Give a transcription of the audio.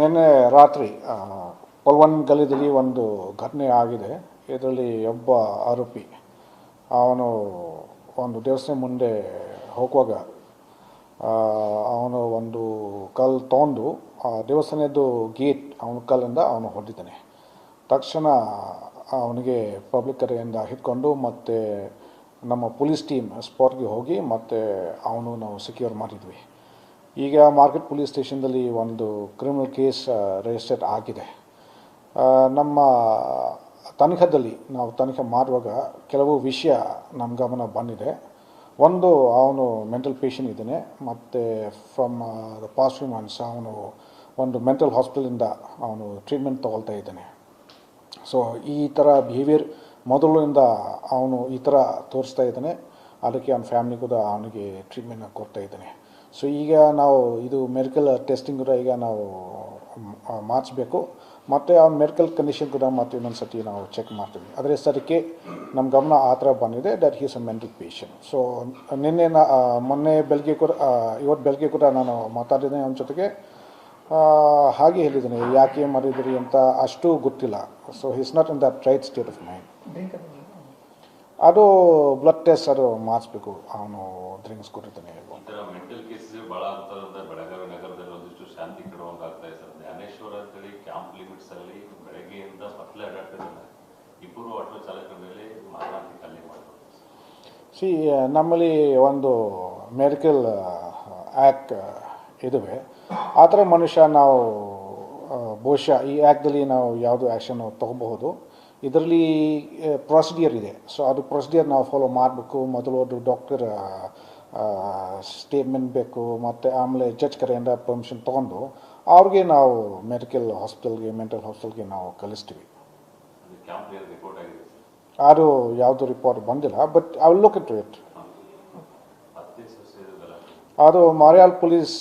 ನಿನ್ನೆ ರಾತ್ರಿ ಪಲ್ವನ್ ಗಲ್ಲಿದಲ್ಲಿ ಒಂದು ಘಟನೆ ಆಗಿದೆ. ಇದರಲ್ಲಿ ಒಬ್ಬ ಆರೋಪಿ, ಅವನು ಒಂದು ದೇವಸ್ಥಾನ ಮುಂದೆ ಹೋಗುವಾಗ ಅವನು ಒಂದು ಕಲ್ಲು ತೊಗೊಂಡು ಆ ದೇವಸ್ಥಾನದ್ದು ಗೇಟ್ ಅವನ ಕಲ್ಲಿಂದ ಅವನು ಹೊಡೆದಿದ್ದಾನೆ. ತಕ್ಷಣ ಅವನಿಗೆ ಪಬ್ಲಿಕ್ ಕಡೆಯಿಂದ ಹಿಡ್ಕೊಂಡು ಮತ್ತು ನಮ್ಮ ಪೊಲೀಸ್ ಟೀಮ್ ಸ್ಪಾಟ್ಗೆ ಹೋಗಿ ಮತ್ತು ಅವನು ನಾವು ಸೆಕ್ಯೂರ್ ಮಾಡಿದ್ವಿ. ಈಗ ಮಾರ್ಕೆಟ್ ಪೊಲೀಸ್ ಸ್ಟೇಷನ್ದಲ್ಲಿ ಒಂದು ಕ್ರಿಮಿನಲ್ ಕೇಸ್ ರಿಜಿಸ್ಟರ್ ಆಗಿದೆ. ನಮ್ಮ ತನಿಖದಲ್ಲಿ ನಾವು ತನಿಖೆ ಮಾಡುವಾಗ ಕೆಲವು ವಿಷಯ ನಮ್ಮ ಗಮನ ಬಂದಿದೆ. ಒಂದು, ಅವನು ಮೆಂಟಲ್ ಪೇಷಂಟ್ ಇದ್ದಾನೆ, ಮತ್ತು from the past few months ಅವನು ಒಂದು ಮೆಂಟಲ್ ಹಾಸ್ಪಿಟಲಿಂದ ಅವನು ಟ್ರೀಟ್ಮೆಂಟ್ ತೊಗೊಳ್ತಾ ಇದ್ದಾನೆ. ಸೊ ಈ ಥರ ಬಿಹೇವಿಯರ್ ಮೊದಲಿನಿಂದ ಅವನು ಈ ಥರ ತೋರಿಸ್ತಾ ಇದ್ದಾನೆ. ಅದಕ್ಕೆ ಅವನ ಫ್ಯಾಮಿಲಿ ಕೂಡ ಅವನಿಗೆ ಟ್ರೀಟ್ಮೆಂಟ್ ಕೊಡ್ತಾ ಇದ್ದಾನೆ. ಸೊ ಈಗ ನಾವು ಇದು ಮೆಡಿಕಲ್ ಟೆಸ್ಟಿಂಗ್ ಕೂಡ ಈಗ ನಾವು ಮಾಡಿಸ್ಬೇಕು. ಮತ್ತು ಆ ಮೆಡಿಕಲ್ ಕಂಡೀಷನ್ ಕೂಡ ಮತ್ತೆ ಇನ್ನೊಂದು ಸರ್ತಿ ನಾವು ಚೆಕ್ ಮಾಡ್ತೀವಿ. ಅದರ ಸರಿಕೆ ನಮ್ಮ ಗಮನ ಆ ಥರ ಬಂದಿದೆ that he's a mental patient so ನಿನ್ನೆ ನಾ ಮೊನ್ನೆ ಬೆಳಗ್ಗೆ ಕೂಡ ಇವತ್ತು ಬೆಳಗ್ಗೆ ಕೂಡ ನಾನು ಮಾತಾಡಿದ್ದೆ ಅವನ ಜೊತೆಗೆ. ಹಾಗೆ ಹೇಳಿದ್ದೀನಿ ಯಾಕೆ ಮಾಡಿದ್ರಿ ಅಂತ ಅಷ್ಟು ಗೊತ್ತಿಲ್ಲ. So his not in that right state of mind ಅದು ಬ್ಲಡ್ ಟೆಸ್ಟ್ ಅದು ಮಾಡಿಸ್ಬೇಕು. ಅವನು ಡ್ರಿಂಕ್ಸ್ ಕೊಟ್ಟಿರ್ತಾನೆ ಮೆಂಟಲ್ ಕೇಸಸ್ ಬೆಳಗಾವಿ ನಗರದಲ್ಲಿ ಒಂದಿಷ್ಟು ಶಾಂತಿ ಕೆಡುವಂಗ ಆಗ್ತಾ ಇದೆ ಸರ್. ಜ್ಞಾನೇಶ್ವರ ಅಂತೇಳಿ ಕ್ಯಾಂಪ್ ಲಿಮಿಟ್ಸ್ ಅಲ್ಲಿ ಬೆಳಗ್ಗೆಯಿಂದ ಪತ್ಲೆ ಅಡ್ಡಾಡ್ತಿದ್ದಾರೆ ಇಬ್ಬರು ಆಟೋ ಚಾಲಕರ ಮೇಲೆ ಮಾರಣಾಂತಿಕ ಹಲ್ಲೆ ಮಾಡಿದ್ರು ಸಿ ನಮ್ಮಲ್ಲಿ ಒಂದು ಮೆಡಿಕಲ್ ಆ್ಯಕ್ ಇದುವೆ. ಆ ಥರ ಮನುಷ್ಯ ನಾವು ಬಹುಶಃ ಈ ಆ್ಯಕ್ಟಲ್ಲಿ ನಾವು ಯಾವುದು ಆ್ಯಕ್ಷನ್ ತೊಗೋಬಹುದು. ಇದರಲ್ಲಿ ಪ್ರೊಸಿಡಿಯರ್ ಇದೆ. ಸೊ ಅದು ಪ್ರೊಸಿಡಿಯರ್ ನಾವು ಫಾಲೋ ಮಾಡಬೇಕು. ಮೊದಲು ಅದು ಡಾಕ್ಟರ್ ಸ್ಟೇಟ್ಮೆಂಟ್ ಬೇಕು. ಮತ್ತು ಆಮೇಲೆ ಜಡ್ಜ್ ಕಡೆಯಿಂದ ಪರ್ಮಿಷನ್ ತೊಗೊಂಡು ಅವ್ರಿಗೆ ನಾವು ಮೆಡಿಕಲ್ ಹಾಸ್ಪಿಟಲ್ಗೆ ಮೆಂಟಲ್ ಹಾಸ್ಪಿಟಲ್ಗೆ ನಾವು ಕಲಿಸ್ತೀವಿ ಅದು ಯಾವುದು ರಿಪೋರ್ಟ್ ಬಂದಿಲ್ಲ but I will look it it ಅದು ಮಾರಿಯಾಲ್ ಪೊಲೀಸ್